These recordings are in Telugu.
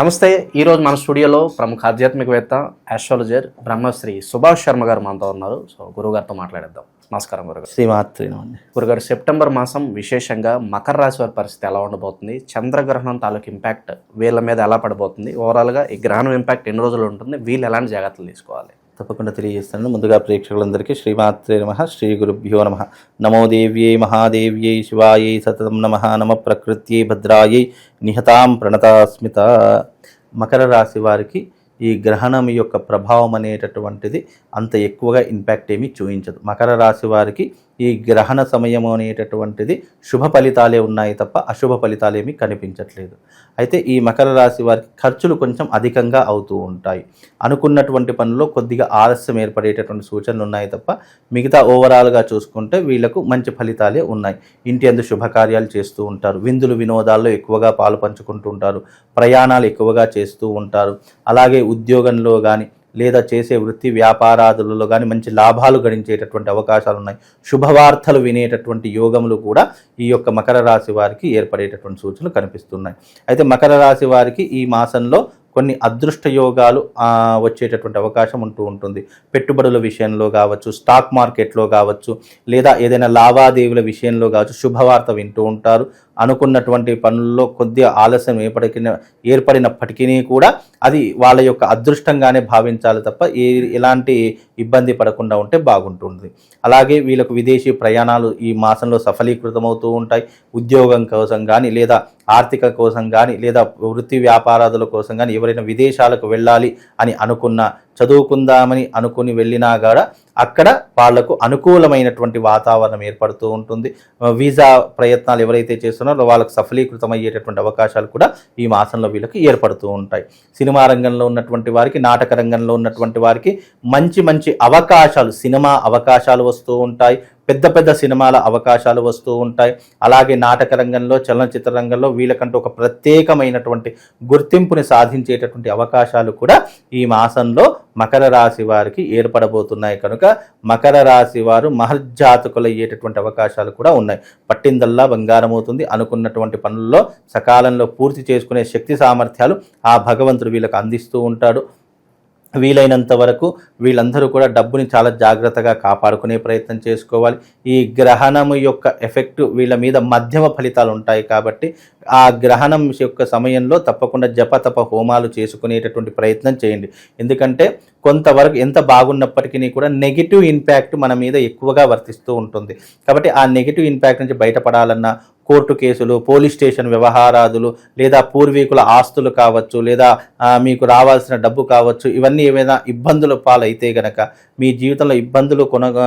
నమస్తే ఈరోజు మన స్టూడియోలో ప్రముఖ ఆధ్యాత్మికవేత్త ఆస్ట్రాలజర్ బ్రహ్మశ్రీ సుభాష్ శర్మ గారు మనతో ఉన్నారు. సో గురుగారితో మాట్లాడేద్దాం. నమస్కారం గురుగారు. శ్రీమాత్రి గురుగారు సెప్టెంబర్ మాసం విశేషంగా మకర రాశి వారి పరిస్థితి ఎలా ఉండబోతుంది? చంద్రగ్రహణం తాలూకు ఇంపాక్ట్ వీళ్ళ మీద ఎలా పడబోతుంది? ఓవరాల్గా ఈ గ్రహణం ఇంపాక్ట్ ఎన్ని రోజులు ఉంటుంది? వీళ్ళు ఎలాంటి జాగ్రత్తలు తీసుకోవాలి? తప్పకుండా తెలియజేస్తాను. ముందుగా ప్రేక్షకులందరికీ శ్రీమాత్రే నమ శ్రీ గురుభ్యో నమ. నమో దేవ్యై మహాదేవ్యై శివాయై సతతం నమ నమ ప్రకృత్యై భద్రాయై నిహతాం ప్రణతాస్మిత. మకర రాశి వారికి ఈ గ్రహణం యొక్క ప్రభావం అనేటటువంటిది అంత ఎక్కువగా ఇంపాక్ట్ ఏమీ చూపించదు. మకర రాశి వారికి ఈ గ్రహణ సమయము అనేటటువంటిది శుభ ఫలితాలే ఉన్నాయి తప్ప అశుభ ఫలితాలేమీ కనిపించట్లేదు. అయితే ఈ మకర రాశి వారికి ఖర్చులు కొంచెం అధికంగా అవుతూ ఉంటాయి. అనుకున్నటువంటి పనుల్లో కొద్దిగా ఆలస్యం ఏర్పడేటటువంటి సూచనలు ఉన్నాయి తప్ప మిగతా ఓవరాల్గా చూసుకుంటే వీళ్ళకు మంచి ఫలితాలే ఉన్నాయి. ఇంటి అందు శుభకార్యాలు చేస్తూ ఉంటారు. విందులు వినోదాల్లో ఎక్కువగా పాలు పంచుకుంటూ ఉంటారు. ప్రయాణాలు ఎక్కువగా చేస్తూ ఉంటారు. అలాగే ఉద్యోగంలో కానీ లేదా చేసే వృత్తి వ్యాపారాదులలో కానీ మంచి లాభాలు గడించేటటువంటి అవకాశాలు ఉన్నాయి శుభవార్తలు వినేటటువంటి యోగములు కూడా ఈ యొక్క మకర రాశి వారికి ఏర్పడేటటువంటి సూచనలు కనిపిస్తున్నాయి. అయితే మకర రాశి వారికి ఈ మాసంలో కొన్ని అదృష్ట యోగాలు వచ్చేటటువంటి అవకాశం ఉంటూ ఉంటుంది. పెట్టుబడుల విషయంలో కావచ్చు స్టాక్ మార్కెట్లో కావచ్చు లేదా ఏదైనా లావాదేవీల విషయంలో కావచ్చు శుభవార్త వింటూ ఉంటారు. అనుకున్నటువంటి పనుల్లో కొద్దిగా ఆలస్యం ఏర్పడిన ఏర్పడినప్పటికీ కూడా అది వాళ్ళ యొక్క అదృష్టంగానే భావించాలి తప్ప ఏ ఎలాంటి ఇబ్బంది పడకుండా ఉంటే బాగుంటుంది. అలాగే వీళ్ళకు విదేశీ ప్రయాణాలు ఈ మాసంలో సఫలీకృతమవుతూ ఉంటాయి. ఉద్యోగం కోసం కానీ లేదా ఆర్థిక కోసం కానీ లేదా వృత్తి వ్యాపారాదుల కోసం కానీ ఎవరైనా విదేశాలకు వెళ్ళాలి అని అనుకున్న చదువుకుందామని అనుకుని వెళ్ళినా కూడా అక్కడ వాళ్ళకు అనుకూలమైనటువంటి వాతావరణం ఏర్పడుతూ ఉంటుంది. వీసా ప్రయత్నాలు ఎవరైతే చేస్తున్నారో వాళ్ళకు సఫలీకృతం అయ్యేటటువంటి అవకాశాలు కూడా ఈ మాసంలో వీళ్ళకి ఏర్పడుతూ ఉంటాయి. సినిమా రంగంలో ఉన్నటువంటి వారికి నాటక రంగంలో ఉన్నటువంటి వారికి మంచి మంచి అవకాశాలు సినిమా అవకాశాలు వస్తూ ఉంటాయి. పెద్ద పెద్ద సినిమాల అవకాశాలు వస్తూ ఉంటాయి. అలాగే నాటక రంగంలో చలనచిత్ర రంగంలో వీళ్ళకంటూ ఒక ప్రత్యేకమైనటువంటి గుర్తింపుని సాధించేటటువంటి అవకాశాలు కూడా ఈ మాసంలో మకర రాశి వారికి ఏర్పడబోతున్నాయి. కనుక మకర రాశి వారు మహర్జాతకులు అయ్యేటటువంటి అవకాశాలు కూడా ఉన్నాయి. పట్టిందల్లా బంగారం అవుతుంది. అనుకున్నటువంటి పనుల్లో సకాలంలో పూర్తి చేసుకునే శక్తి సామర్థ్యాలు ఆ భగవంతుడు వీళ్ళకు అందిస్తూ ఉంటాడు. వీలైనంత వరకు వీళ్ళందరూ కూడా డబ్బుని చాలా జాగ్రత్తగా కాపాడుకునే ప్రయత్నం చేసుకోవాలి. ఈ గ్రహణం యొక్క ఎఫెక్ట్ వీళ్ళ మీద మధ్యమ ఫలితాలు ఉంటాయి కాబట్టి ఆ గ్రహణం యొక్క సమయంలో తప్పకుండా జపతప హోమాలు చేసుకునేటటువంటి ప్రయత్నం చేయండి. ఎందుకంటే కొంతవరకు ఎంత బాగున్నప్పటికీ కూడా నెగిటివ్ ఇంపాక్ట్ మన మీద ఎక్కువగా వర్తిస్తూ ఉంటుంది. కాబట్టి ఆ నెగిటివ్ ఇంపాక్ట్ నుంచి బయటపడాలన్నా కోర్టు కేసులు పోలీస్ స్టేషన్ వ్యవహారాదులు లేదా పూర్వీకుల ఆస్తులు కావచ్చు లేదా మీకు రావాల్సిన డబ్బు కావచ్చు ఇవన్నీ ఏమైనా ఇబ్బందుల పాలైతే గనక మీ జీవితంలో ఇబ్బందులు కొనగా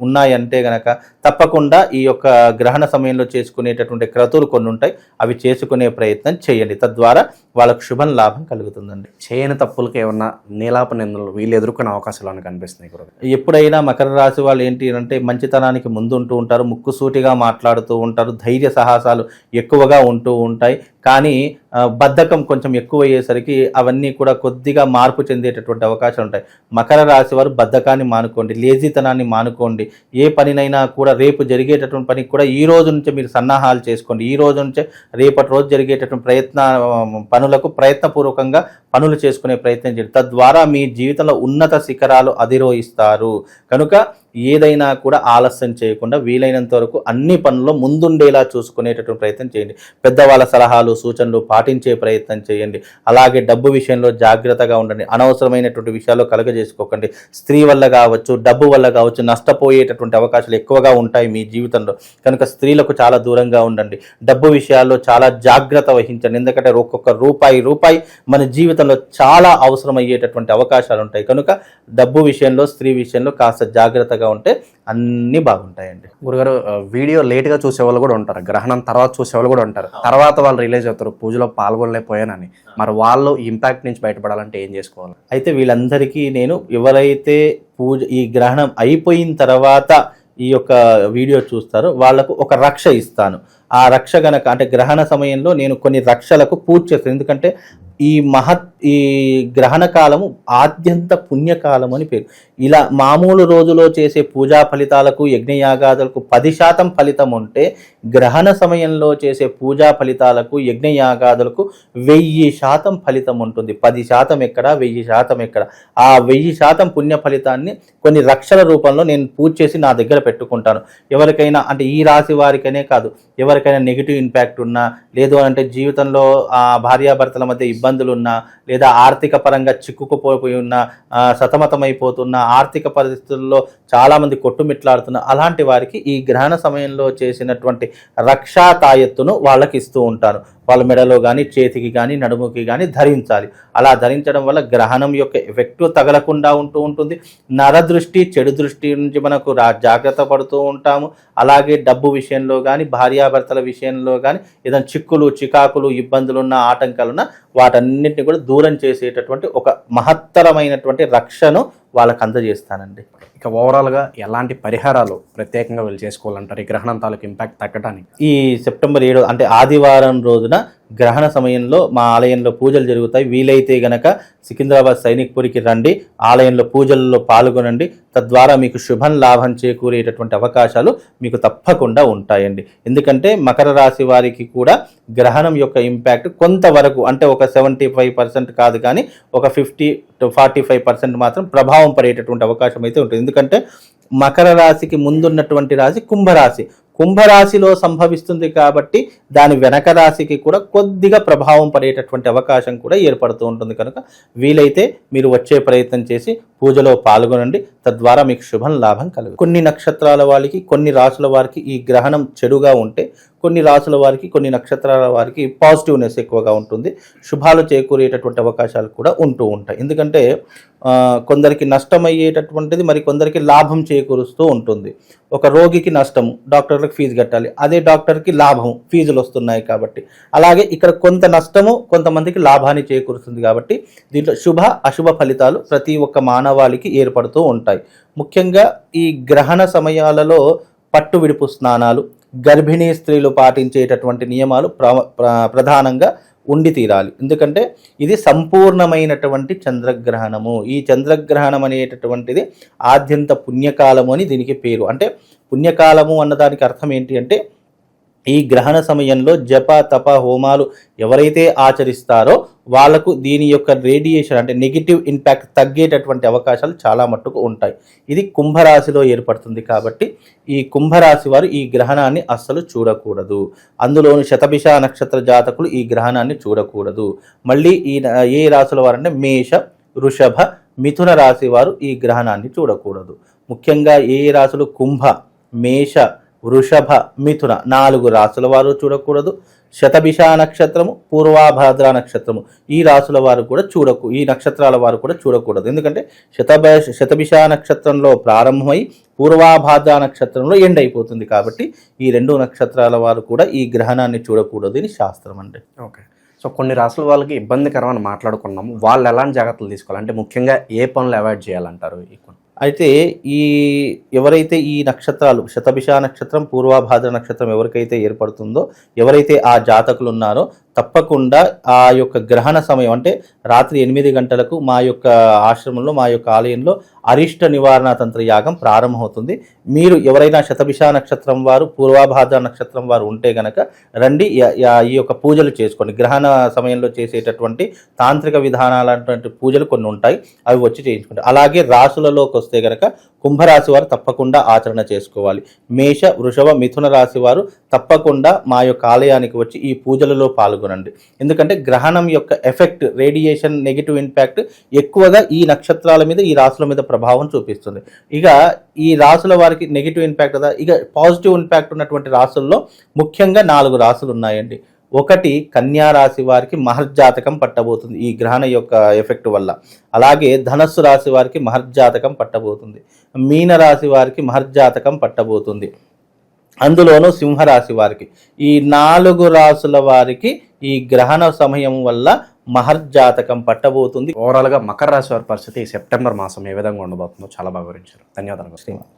ఉన్నాయంటే గనక తప్పకుండా ఈ యొక్క గ్రహణ సమయంలో చేసుకునేటటువంటి క్రతువులు కొన్ని ఉంటాయి అవి చేసుకునే ప్రయత్నం చేయండి. తద్వారా వాళ్ళకు శుభం లాభం కలుగుతుందండి. చేయని తప్పులకి ఏమన్నా నీలాప నిందలు వీళ్ళు ఎదుర్కొనే అవకాశాలు కనిపిస్తున్నాయి ఎప్పుడైనా మకర రాశి వాళ్ళు ఏంటి అంటే మంచితనానికి ముందుంటూ ఉంటారు ముక్కుసూటిగా మాట్లాడుతూ ఉంటారు ధైర్య సాహసాలు ఎక్కువగా ఉంటూ ఉంటాయి. కానీ బద్ధకం కొంచెం ఎక్కువ అయ్యేసరికి అవన్నీ కూడా కొద్దిగా మార్పు చెందేటటువంటి అవకాశాలు ఉంటాయి. మకర రాశి వారు బద్ధకాన్ని మానుకోండి లేజీతనాన్ని మానుకోండి. ఏ పనినైనా కూడా రేపు జరిగేటటువంటి పనికి కూడా ఈ రోజు నుంచే మీరు సన్నాహాలు చేసుకోండి. ఈ రోజు నుంచే రేపటి రోజు జరిగేటటువంటి ప్రయత్న పనులకు ప్రయత్నపూర్వకంగా పనులు చేసుకునే ప్రయత్నం చేయండి. తద్వారా మీ జీవితంలో ఉన్నత శిఖరాలు అధిరోహిస్తారు. కనుక ఏదైనా కూడా ఆలస్యం చేయకుండా వీలైనంత వరకు అన్ని పనుల్లో ముందుండేలా చూసుకునేటటువంటి ప్రయత్నం చేయండి. పెద్దవాళ్ళ సలహాలు సూచనలు పాటించే ప్రయత్నం చేయండి. అలాగే డబ్బు విషయంలో జాగ్రత్తగా ఉండండి. అనవసరమైనటువంటి విషయాల్లో కలగజేసుకోకండి. స్త్రీ వల్ల కావచ్చు డబ్బు వల్ల కావచ్చు నష్టపోయేటటువంటి అవకాశాలు ఎక్కువగా ఉంటాయి మీ జీవితంలో. కనుక స్త్రీలకు చాలా దూరంగా ఉండండి. డబ్బు విషయాల్లో చాలా జాగ్రత్త వహించండి. ఎందుకంటే ఒక్కొక్క రూపాయి రూపాయి మన జీవితంలో చాలా అవసరమయ్యేటటువంటి అవకాశాలు ఉంటాయి. కనుక డబ్బు విషయంలో స్త్రీ విషయంలో కాస్త జాగ్రత్తగా ఉంటే అన్నీ బాగుంటాయండి. గురుగారు వీడియో లేట్గా చూసే వాళ్ళు కూడా ఉంటారు. గ్రహణం తర్వాత చూసే వాళ్ళు కూడా ఉంటారు. తర్వాత వాళ్ళు రిలీజ్ అవుతారు. పూజలో పాల్గొనలేకపోయానని. మరి వాళ్ళు ఇంపాక్ట్ నుంచి బయటపడాలంటే ఏం చేసుకోవాలి? అయితే వీళ్ళందరికీ నేను ఎవరైతే పూజ ఈ గ్రహణం అయిపోయిన తర్వాత ఈ యొక్క వీడియో చూస్తారో వాళ్ళకు ఒక రక్ష ఇస్తాను. ఆ రక్ష గనక అంటే గ్రహణ సమయంలో నేను కొన్ని రక్షలకు పూజ చేస్తాను. ఎందుకంటే ఈ మహత్ ఈ గ్రహణ కాలము ఆద్యంత పుణ్యకాలం అని పేరు. ఇలా మామూలు రోజులో చేసే పూజా ఫలితాలకు యజ్ఞయాగాదులకు పది శాతం ఫలితం ఉంటే గ్రహణ సమయంలో చేసే పూజా ఫలితాలకు యజ్ఞయాగాదులకు వెయ్యి శాతం ఫలితం ఉంటుంది. పది శాతం ఎక్కడ వెయ్యి శాతం ఎక్కడ. ఆ వెయ్యి శాతం పుణ్య ఫలితాన్ని కొన్ని రక్షల రూపంలో నేను పూజ చేసి నా దగ్గర పెట్టుకుంటాను. ఎవరికైనా అంటే ఈ రాశి వారికనే కాదు ఎవరికైనా నెగిటివ్ ఇంపాక్ట్ ఉన్నా లేదు అంటే జీవితంలో ఆ భార్యాభర్తల మధ్య ఇబ్బంది ఉన్నా లేదా ఆర్థిక పరంగా చిక్కుకుపోయి ఉన్న సతమతమైపోతున్న ఆర్థిక పరిస్థితుల్లో చాలామంది కొట్టుమిట్లాడుతున్న అలాంటి వారికి ఈ గ్రహణ సమయంలో చేసినటువంటి రక్షా తాయెత్తును వాళ్ళకి ఇస్తూ ఉంటారు. వాళ్ళ మెడలో కానీ చేతికి కానీ నడుముకి కానీ ధరించాలి. అలా ధరించడం వల్ల గ్రహణం యొక్క ఎఫెక్ట్ తగలకుండా ఉంటూ ఉంటుంది. నరదృష్టి చెడు దృష్టి నుంచి మనకు రా జాగ్రత్త పడుతూ ఉంటాము. అలాగే డబ్బు విషయంలో కానీ భార్యాభర్తల విషయంలో కానీ ఏదైనా చిక్కులు చికాకులు ఇబ్బందులు ఉన్న వాటి వాటన్నిటిని కూడా దూరం చేసేటటువంటి ఒక మహత్తరమైనటువంటి రక్షను వాళ్ళకు అందజేస్తానండి. ఇక ఓవరాల్గా ఎలాంటి పరిహారాలు ప్రత్యేకంగా వీళ్ళు చేసుకోవాలంటారు? ఈ గ్రహణం తాలూకు ఇంపాక్ట్ తగ్గడానికి ఈ సెప్టెంబర్ ఏడు అంటే ఆదివారం రోజున గ్రహణ సమయంలో మా ఆలయంలో పూజలు జరుగుతాయి. వీలైతే గనక సికింద్రాబాద్ సైనిక్పురికి రండి ఆలయంలో పూజల్లో పాల్గొనండి. తద్వారా మీకు శుభం లాభం చేకూరేటటువంటి అవకాశాలు మీకు తప్పకుండా ఉంటాయండి. ఎందుకంటే మకర రాశి వారికి కూడా గ్రహణం యొక్క ఇంపాక్ట్ కొంతవరకు అంటే ఒక సెవెంటీ ఫైవ్ పర్సెంట్ కాదు కానీ ఒక fifty to forty five percent మాత్రం ప్రభావం పడేటటువంటి అవకాశం అయితే ఉంటుంది. ఎందుకంటే మకర రాశికి ముందున్నటువంటి రాశి కుంభరాశి. కుంభరాశిలో సంభవిస్తుంది కాబట్టి దాని వెనక రాశికి కూడా కొద్దిగా ప్రభావం పడేటటువంటి అవకాశం కూడా ఏర్పడుతూ ఉంటుంది కనుక వీలైతే మీరు వచ్చే ప్రయత్నం చేసి పూజలో పాల్గొనండి. తద్వారా మీకు శుభం లాభం కలుగు కొన్ని నక్షత్రాల వారికి కొన్ని రాసుల వారికి ఈ గ్రహణం చెడుగా ఉంటే కొన్ని రాసుల వారికి కొన్ని నక్షత్రాల వారికి పాజిటివ్నెస్ ఎక్కువగా ఉంటుంది. శుభాలు చేకూరేటటువంటి అవకాశాలు కూడా ఉంటూ ఉంటాయి. ఎందుకంటే కొందరికి కొందరికి నష్టమయ్యేటటువంటిది మరి కొందరికి లాభం చేకూరుస్తూ ఉంటుంది. ఒక రోగికి నష్టము డాక్టర్లకు ఫీజు కట్టాలి. అదే డాక్టర్కి లాభం ఫీజులు వస్తున్నాయి కాబట్టి. అలాగే ఇక్కడ కొంత నష్టము కొంతమందికి లాభాన్ని చేకూరుస్తుంది కాబట్టి దీంట్లో శుభ అశుభ ఫలితాలు ప్రతి ఒక్క మానవాళికి ఏర్పడుతూ ఉంటాయి. ముఖ్యంగా ఈ గ్రహణ సమయాలలో పట్టు విడుపు స్నానాలు గర్భిణీ స్త్రీలు పాటించేటటువంటి నియమాలు ప్ర ప్ర- ప్రధానంగా ఉండి తీరాలి. ఎందుకంటే ఇది సంపూర్ణమైనటువంటి చంద్రగ్రహణము. ఈ చంద్రగ్రహణం అనేటటువంటిది ఆద్యంత పుణ్యకాలము అని దీనికి పేరు. అంటే పుణ్యకాలము అన్నదానికి అర్థం ఏంటి అంటే ఈ గ్రహణ సమయంలో జప తప హోమాలు ఎవరైతే ఆచరిస్తారో వాళ్ళకు దీని యొక్క రేడియేషన్ అంటే నెగిటివ్ ఇంపాక్ట్ తగ్గేటటువంటి అవకాశాలు చాలా మట్టుకు ఉంటాయి. ఇది కుంభరాశిలో ఏర్పడుతుంది కాబట్టి ఈ కుంభరాశి వారు ఈ గ్రహణాన్ని అస్సలు చూడకూడదు. అందులోని శతభిష నక్షత్ర జాతకులు ఈ గ్రహణాన్ని చూడకూడదు. మళ్ళీ ఈ ఏ రాశుల వారంటే మేష వృషభ మిథున రాశి వారు ఈ గ్రహణాన్ని చూడకూడదు. ముఖ్యంగా ఏ రాశులు కుంభ మేష వృషభ మిథున నాలుగు రాసుల వారు చూడకూడదు. శతభిష నక్షత్రము పూర్వాభాద్ర నక్షత్రము. ఈ రాసుల వారు కూడా చూడకు ఈ నక్షత్రాల వారు కూడా చూడకూడదు. ఎందుకంటే శతభ శతభిష నక్షత్రంలో ప్రారంభమై పూర్వాభాద్ర నక్షత్రంలో ఎండ్ అయిపోతుంది కాబట్టి ఈ రెండు నక్షత్రాల వారు కూడా ఈ గ్రహణాన్ని చూడకూడదు అని శాస్త్రం అండి ఓకే. సో కొన్ని రాసుల వాళ్ళకి ఇబ్బందికరమని మాట్లాడుకున్నాము. వాళ్ళు ఎలాంటి జాగ్రత్తలు తీసుకోవాలి? అంటే ముఖ్యంగా ఏ పనులు అవాయిడ్ చేయాలంటారు? ఈ కొన్ని అయితే ఈ ఎవరైతే ఈ నక్షత్రాలు శతభిష నక్షత్రం పూర్వాభాద్ర నక్షత్రం ఎవరికైతే ఏర్పడుతుందో ఎవరైతే ఆ జాతకులు ఉన్నారో తప్పకుండా ఆ యొక్క గ్రహణ సమయం అంటే రాత్రి ఎనిమిది గంటలకు మా యొక్క ఆశ్రమంలో మా యొక్క ఆలయంలో అరిష్ట నివారణ తంత్ర యాగం ప్రారంభమవుతుంది. మీరు ఎవరైనా శతభిష నక్షత్రం వారు పూర్వాభాద్ర నక్షత్రం వారు ఉంటే గనక రండి ఈ యొక్క పూజలు చేసుకోండి. గ్రహణ సమయంలో చేసేటటువంటి తాంత్రిక విధానాలటువంటి పూజలు కొన్ని ఉంటాయి అవి వచ్చి చేయించుకుంటారు. అలాగే రాసులలోకి వస్తే గనక కుంభరాశి వారు తప్పకుండా ఆచరణ చేసుకోవాలి. మేష వృషభ మిథున రాశి వారు తప్పకుండా మా యొక్క ఆలయానికి వచ్చి ఈ పూజలలో పాల్గొనండి ఎందుకంటే గ్రహణం యొక్క ఎఫెక్ట్ రేడియేషన్ నెగిటివ్ ఇంపాక్ట్ ఎక్కువగా ఈ నక్షత్రాల మీద ఈ రాసుల మీద ప్రభావం చూపిస్తుంది. ఇక ఈ రాసుల వారికి నెగిటివ్ ఇంపాక్ట్ కదా ఇక పాజిటివ్ ఇంపాక్ట్ ఉన్నటువంటి రాసుల్లో ముఖ్యంగా నాలుగు రాసులు ఉన్నాయండి. ఒకటి కన్యా రాశి వారికి మహర్జాతకం పట్టబోతుంది ఈ గ్రహణ యొక్క ఎఫెక్ట్ వల్ల. అలాగే ధనస్సు రాశి వారికి మహర్జాతకం పట్టబోతుంది. మీన రాశి వారికి మహర్జాతకం పట్టబోతుంది. అందులోనూ సింహరాశి వారికి. ఈ నాలుగు రాసుల వారికి ఈ గ్రహణ సమయం వల్ల మహర్జాతకం పట్టబోతుంది. ఓవరాల్గా మకర రాశి వారి పరిస్థితి సెప్టెంబర్ మాసం ఏ విధంగా ఉండబోతుందో చాలా బాగా వివరించారు. ధన్యవాదాలు. శ్రీమాన్